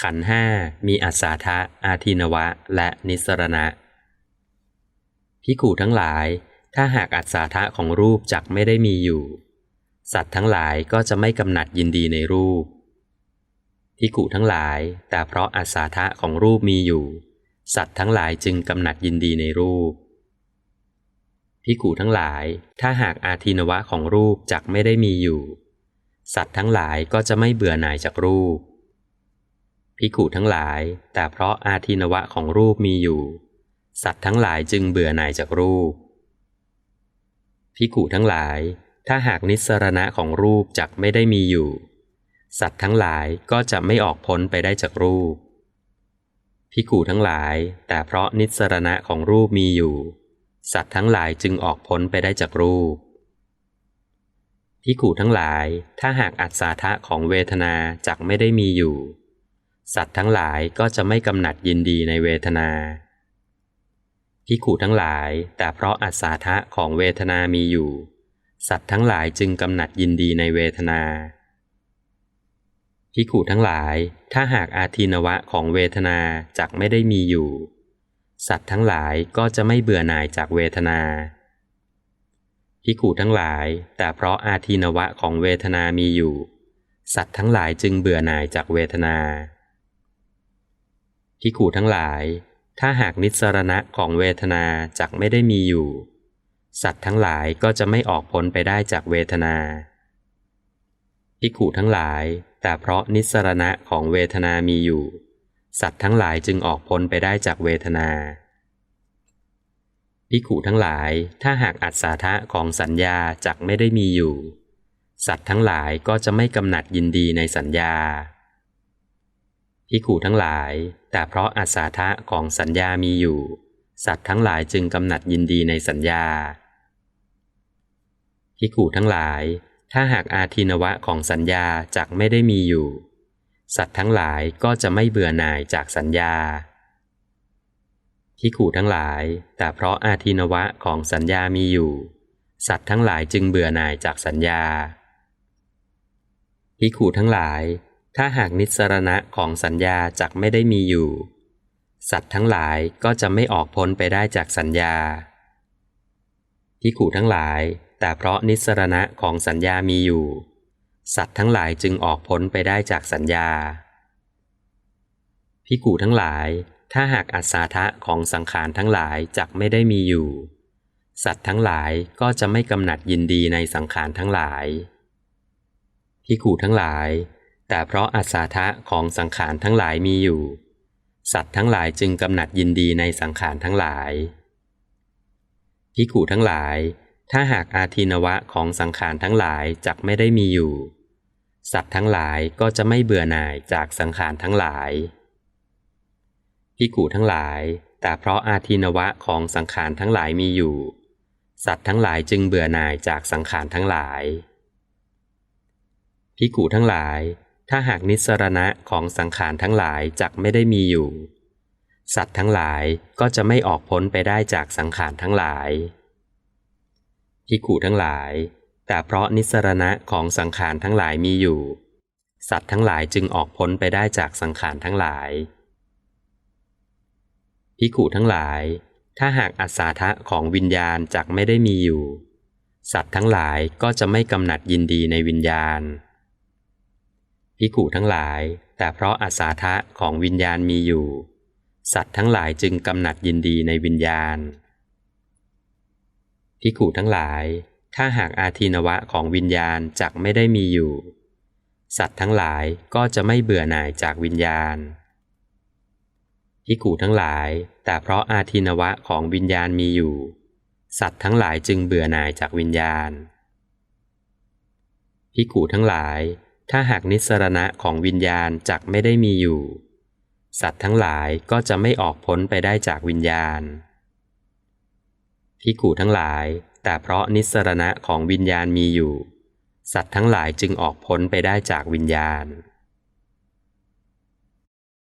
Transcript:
ขันห้ามีอัศาทะอาทินวะ และนิสรณะพิกูทั้งหลาย ถ้าหากอัศาทะของรูปจักไม่ได้มีอยู่ สัตว์ทั้งหลายก็จะไม่กำหนัดยินดีในรูปพิกูทั้งหลาย แต่เพราะอัศาทะของรูปมีอยู่ สัตว์ทั้งหลายจึงกำหนัดยินดีในรูปพิกูทั้งหลาย ถ้าหากอาทินวะของรูปจักไม่ได้มีอยู่ สัตว์ทั้งหลายก็จะไม่เบื่อหน่ายจากรูป พิกูทั้งหลาย แต่เพราะอาทินวะของรูปมีอยู่ สัตว์ทั้งหลายจึงเบื่อหน่ายจากรูปพิกูทั้งหลาย ถ้าหากนิสรณะของรูปจักไม่ได้มีอยู่ สัตว์ทั้งหลายก็จะไม่ออกพ้นไปได้จากรูปพิกูทั้งหลาย แต่เพราะนิสรณะของรูปมีอยู่ สัตว์ทั้งหลายจึงออกพ้นไปได้จากรูปพิกูทั้งหลาย ถ้าหากอัศาทะของเวทนาจักไม่ได้มีอยู่ สัตว์ทั้งหลายก็จะไม่กำหนัดยินดีในเวทนาพิขูทั้งหลาย แต่เพราะอัศาทะของเวทนามีอยู่ สัตว์ทั้งหลายจึงกำหนัดยินดีในเวทนาพิขูทั้งหลาย ถ้าหากอาทินวะของเวทนาจักไม่ได้มีอยู่ สัตว์ทั้งหลายก็จะไม่เบื่อหน่ายจากเวทนาพิขูทั้งหลาย แต่เพราะอาทินวะของเวทนามีอยู่ สัตว์ทั้งหลายจึงเบื่อหน่ายจากเวทนา พิขูทั้งหลาย ถ้าหากนิสรณะของเวทนาจักไม่ได้มีอยู่ สัตว์ทั้งหลายก็จะไม่ออกพ้นไปได้จากเวทนาพิขูทั้งหลาย แต่เพราะนิสรณะของเวทนามีอยู่ สัตว์ทั้งหลายจึงออกพ้นไปได้จากเวทนาพิขูทั้งหลาย ถ้าหากอัศาทะของสัญญาจักไม่ได้มีอยู่ สัตว์ทั้งหลายก็จะไม่กำหนัดยินดีในสัญญา พิขูทั้งหลาย แต่เพราะอาสาทะของสัญญามีอยู่ สัตว์ทั้งหลายจึงกำหนัดยินดีในสัญญาพิขูทั้งหลาย ถ้าหากอาทินวะของสัญญาจักไม่ได้มีอยู่ สัตว์ทั้งหลายก็จะไม่เบื่อหน่ายจากสัญญาพิขูทั้งหลาย แต่เพราะอาทินวะของสัญญามีอยู่ สัตว์ทั้งหลายจึงเบื่อหน่ายจากสัญญาพิขูทั้งหลาย ถ้าหากนิสรณะของสัญญาจักไม่ได้มีอยู่ สัตว์ทั้งหลายก็จะไม่ออกพ้นไปได้จากสัญญาพิขูทั้งหลาย แต่เพราะนิสรณะของสัญญามีอยู่ สัตว์ทั้งหลายจึงออกพ้นไปได้จากสัญญาพิขูทั้งหลาย ถ้าหากอัศาทะของสังขารทั้งหลายจักไม่ได้มีอยู่ สัตว์ทั้งหลายก็จะไม่กำหนัดยินดีในสังขารทั้งหลายพิขูทั้งหลาย แต่เพราะอาสาทะของสังขารทั้งหลายมีอยู่ สัตว์ทั้งหลายจึงกำหนัดยินดีในสังขารทั้งหลายพิขูทั้งหลาย ถ้าหากอาทินวะของสังขารทั้งหลายจักไม่ได้มีอยู่ สัตว์ทั้งหลายก็จะไม่เบื่อหน่ายจากสังขารทั้งหลายพิขูทั้งหลาย แต่เพราะอาทินวะของสังขารทั้งหลายมีอยู่ สัตว์ทั้งหลายจึงเบื่อหน่ายจากสังขารทั้งหลายพิขูทั้งหลาย ถ้าหากนิสรณะของสังขารทั้งหลายจักไม่ได้มีอยู่ สัตว์ทั้งหลายก็จะไม่ออกพ้นไปได้จากสังขารทั้งหลายพิขูทั้งหลาย แต่เพราะนิสรณะของสังขารทั้งหลายมีอยู่ สัตว์ทั้งหลายจึงออกพ้นไปได้จากสังขารทั้งหลายพิขูทั้งหลาย ถ้าหากอัศาทะของวิญญาณจักไม่ได้มีอยู่ สัตว์ทั้งหลายก็จะไม่กำหนัดยินดีในวิญญาณ พิขูทั้งหลาย แต่เพราะอาสาทะของวิญญาณมีอยู่ สัตว์ทั้งหลายจึงกำหนัดยินดีในวิญญาณพิขูทั้งหลาย ถ้าหากอาทินวะของวิญญาณจักไม่ได้มีอยู่ สัตว์ทั้งหลายก็จะไม่เบื่อหน่ายจากวิญญาณพิขูทั้งหลาย แต่เพราะอาทินวะของวิญญาณมีอยู่ สัตว์ทั้งหลายจึงเบื่อหน่ายจากวิญญาณพิขูทั้งหลาย ถ้าหากนิสรณะของวิญญาณจักไม่ได้มีอยู่ สัตว์ทั้งหลายก็จะไม่ออกพ้นไปได้จากวิญญาณพิกูทั้งหลาย แต่เพราะนิสรณะของวิญญาณมีอยู่ สัตว์ทั้งหลายจึงออกพ้นไปได้จากวิญญาณ